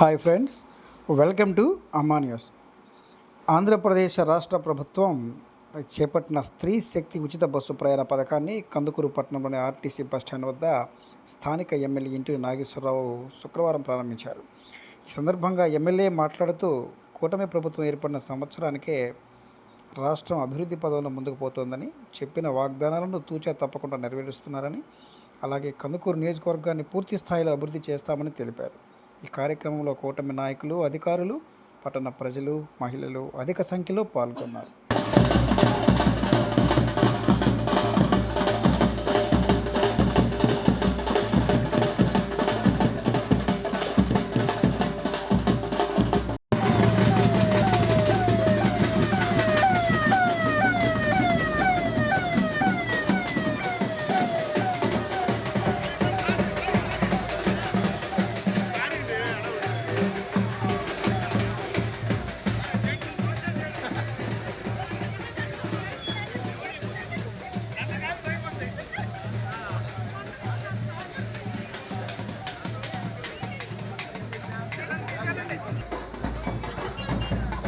Hi friends welcome to Amma news. Andhra Pradesh రాష్ట్ర ప్రభుత్వం చేపట్టిన స్త్రీ శక్తి ఉచిత బస్సు ప్రయాణ పథకాన్ని కందుకూరు పట్టణంలోని ఆర్టీసీ బస్టాండ్ వద్ద స్థానిక ఎమ్మెల్యే ఇంటి నాగేశ్వరరావు శుక్రవారం ప్రారంభించారు. ఈ సందర్భంగా ఎమ్మెల్యే మాట్లాడుతూ కూటమి ప్రభుత్వం ఏర్పడిన సంవత్సరానికే రాష్ట్రం అభివృద్ధి పదంలో ముందుకు పోతోందని చెప్పిన వాగ్దానాలను తూచా తప్పకుండా నెరవేరుస్తున్నారని అలాగే కందుకూరు నియోజకవర్గాన్ని పూర్తి స్థాయిలో అభివృద్ధి చేస్తామని తెలిపారు. ఈ కార్యక్రమంలో కూటమి నాయకులు అధికారులు పట్టణ ప్రజలు మహిళలు అధిక సంఖ్యలో పాల్గొన్నారు.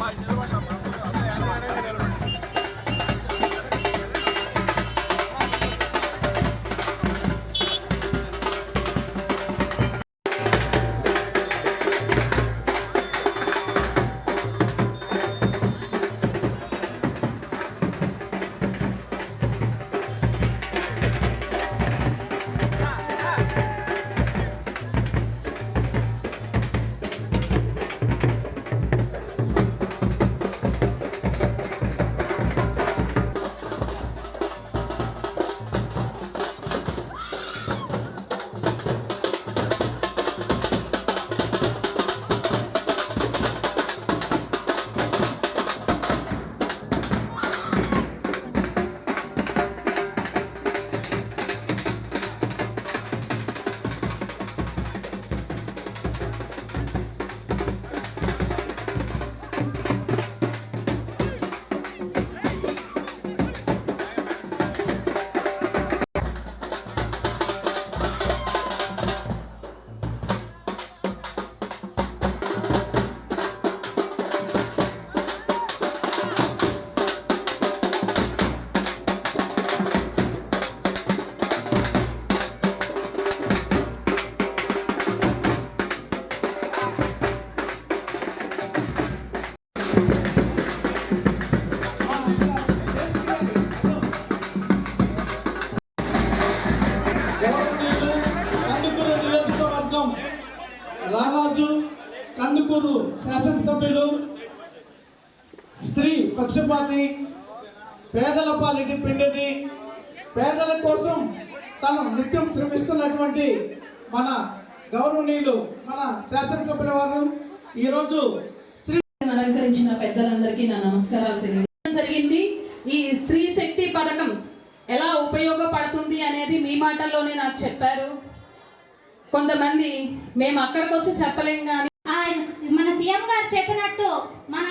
గౌరవనీయులు కందుకూరు శాసనసభ్యులు స్త్రీ పక్షపాతి పేదల పాలిటి పిండిది. పేదల కోసం తను నిత్యం శ్రమిస్తున్నటువంటి మన గౌరవనీయులు మన శాసనసభ్యుల వారు. ఈరోజు స్త్రీ అలంకరించిన పెద్దలందరికీ నా నమస్కారాలు తెలియజేయడం జరిగింది ఈ స్త్రీ శక్తి పథకం ఎలా ఉపయోగపడుతుంది అనేది మీ మాటల్లోనే నాకు చెప్పారు. కొంతమంది మేము అక్కడికి వచ్చి చెప్పలేం కానీ ఆయన మన సీఎం గారు చెప్పినట్టు మన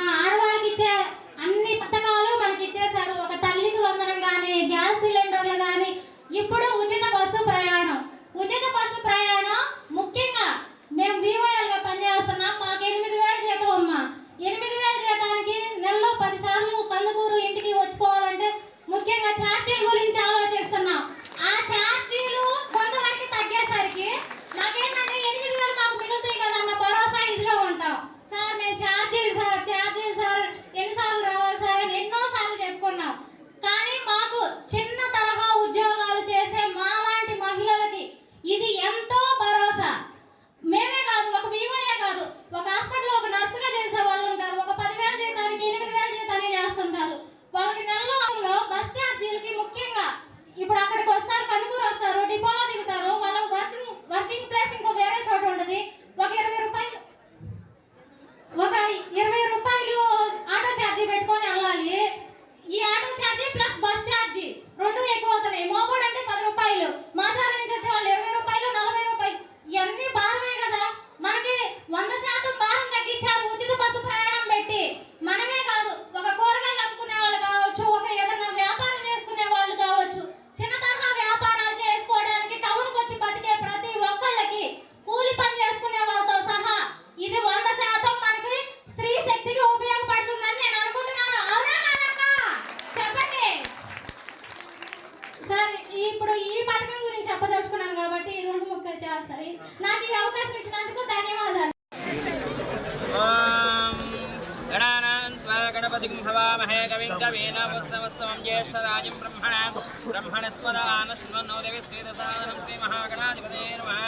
गणपतिं हवामहे कविं कवीनामुस्तमस्तमं ज्येष्ठराजं ब्रह्मणां ब्रह्मणस्पदानश्वन्नो देवीस्वेदसादनं श्रीमहागणाधिपते नमः।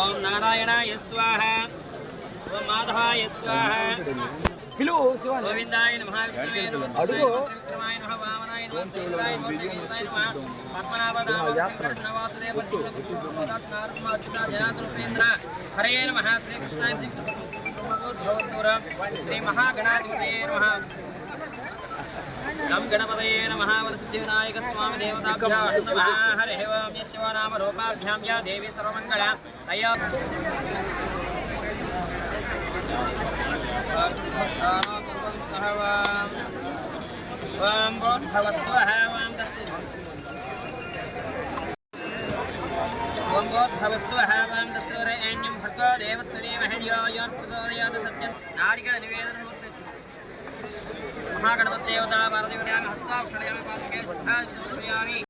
ॐ नारायणाय स्वाहा। పిలు గోవిందాయ అడుగు. హరే నమ శ్రీకృష్ణాయ శ్రీ మహాగణాధిపతే నమ. నం గణపతయే నమః వరసిద్ధివినాయక స్వామి దేవతాభ్యా నమః హరిహేవాభ్య శివనామ రూపాభ్యాం యా దేవి సర్వమంగళ. అయ్యా. వాం భవస్వః వాం దస్సు ఓం భవస్వః వాం దస్సురేణ్యం భర్గో దేవస్వరీ మహర్యోయోన్ ప్రచోదయాత్ సత్యం నారికణ నివేదనం మహాగణపతి దేవత భారతీయ హస్తాక్షరయామి పాదకే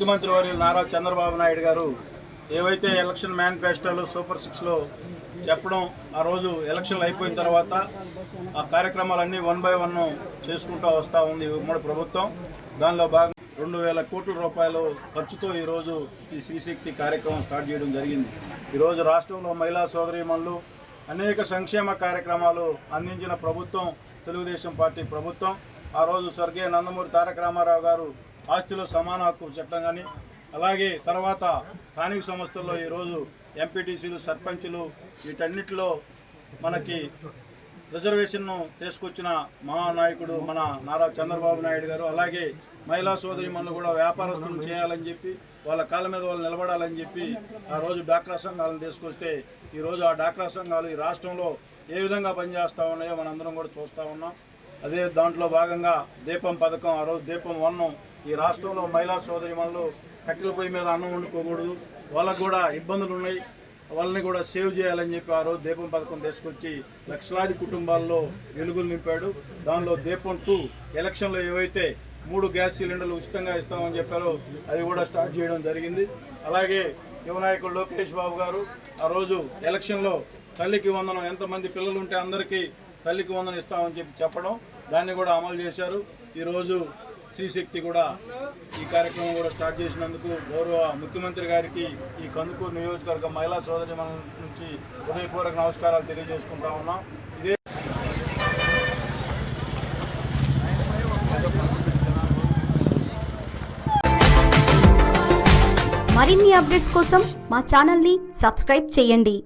ముఖ్యమంత్రి వారి నారా చంద్రబాబు నాయుడు గారు ఏవైతే ఎలక్షన్ మేనిఫెస్టోలు సూపర్ సిక్స్లో చెప్పడం ఆ రోజు ఎలక్షన్లు అయిపోయిన తర్వాత ఆ కార్యక్రమాలన్నీ వన్ బై వన్ చేసుకుంటూ వస్తూ ఉంది ఉమ్మడి ప్రభుత్వం. దానిలో భాగం రెండు వేల కోట్ల రూపాయలు ఖర్చుతో ఈరోజు ఈ శ్రీశక్తి కార్యక్రమం స్టార్ట్ చేయడం జరిగింది. ఈరోజు రాష్ట్రంలో మహిళా సోదరీమణులు అనేక సంక్షేమ కార్యక్రమాలు అందించిన ప్రభుత్వం తెలుగుదేశం పార్టీ ప్రభుత్వం. ఆ రోజు స్వర్గీయ నందమూరి తారక రామారావు గారు ఆస్తిలో సమాన హక్కు చట్టం కానీ అలాగే తర్వాత స్థానిక సంస్థల్లో ఈరోజు ఎంపీటీసీలు సర్పంచులు వీటన్నిటిలో మనకి రిజర్వేషన్ను తీసుకొచ్చిన మహానాయకుడు మన నారా చంద్రబాబు నాయుడు గారు అలాగే మహిళా సోదరిమణులు కూడా వ్యాపారస్తులు చేయాలని చెప్పి వాళ్ళ కాళ్ళ మీద వాళ్ళు నిలబడాలని చెప్పి ఆ రోజు డాక్రా సంఘాలను తీసుకొస్తే ఈరోజు ఆ డాక్రా సంఘాలు ఈ రాష్ట్రంలో ఏ విధంగా పనిచేస్తూ ఉన్నాయో మనందరం కూడా చూస్తూ ఉన్నాం. అదే దాంట్లో భాగంగా దీపం పథకం ఆ రోజు దీపం వన్నం ఈ రాష్ట్రంలో మహిళా సోదరి సోదరిమణులు కట్టెల పొయ్యి మీద అన్నం వండుకోకూడదు. వాళ్ళకు కూడా ఇబ్బందులు ఉన్నాయి. వాళ్ళని కూడా సేవ్ చేయాలని చెప్పి ఆ రోజు దీపం పథకం తీసుకొచ్చి లక్షలాది కుటుంబాల్లో వెలుగులు నింపాడు. దానిలో దీపం టూ ఎలక్షన్లో ఏవైతే మూడు గ్యాస్ సిలిండర్లు ఉచితంగా ఇస్తామని చెప్పారో అది కూడా స్టార్ట్ చేయడం జరిగింది. అలాగే యువనాయకుడు లోకేష్ బాబు గారు ఆ రోజు ఎలక్షన్లో తల్లికి వందనం ఎంతమంది పిల్లలు ఉంటే అందరికీ తల్లికి వందనం ఇస్తామని చెప్పి చెప్పడం దాన్ని కూడా అమలు చేశారు. ఈరోజు శ్రీశక్తి కూడా ఈ కార్యక్రమం కూడా స్టార్ట్ చేసినందుకు గౌరవ ముఖ్యమంత్రి గారికి ఈ కందుకూరు నియోజకవర్గ మహిళా సోదరి నుంచి హృదయపూర్వక నమస్కారాలు తెలియజేసుకుంటా ఉన్నాం. ఇదే మరిన్ని అప్డేట్స్ కోసం మా ఛానల్ని సబ్స్క్రైబ్ చేయండి.